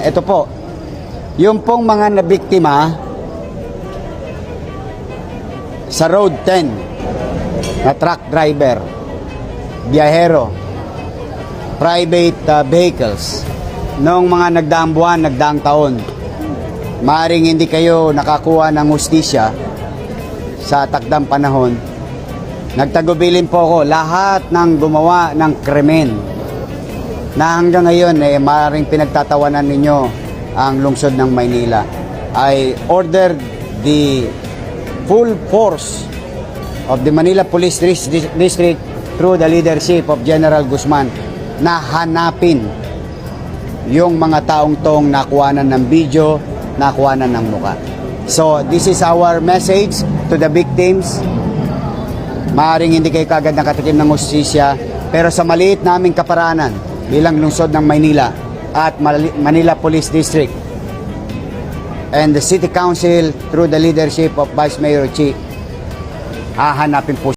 Ito po, yung pong mga nabiktima sa Road 10 na truck driver, biyahero, private uh, vehicles, noong mga nagdaang buwan, nagdaang taon, maaring hindi kayo nakakuha ng hustisya sa takdang panahon, nagtagubilin po ako. Lahat ng gumawa ng krimen na hanggang ngayon eh maaaring pinagtatawanan ninyo ang lungsod ng Maynila. I ordered the full force of the Manila Police Dis- Dis- District through the leadership of General Guzman na hanapin yung mga taong tong nakuhanan ng video, nakuhanan ng muka. So, this is our message to the victims. Maaring hindi kayo kagad nakatikim ng hustisya, pero sa maliit naming kaparanan bilang lungsod ng Maynila at Manila Police District and the City Council through the leadership of Vice Mayor Chi, hahanapin po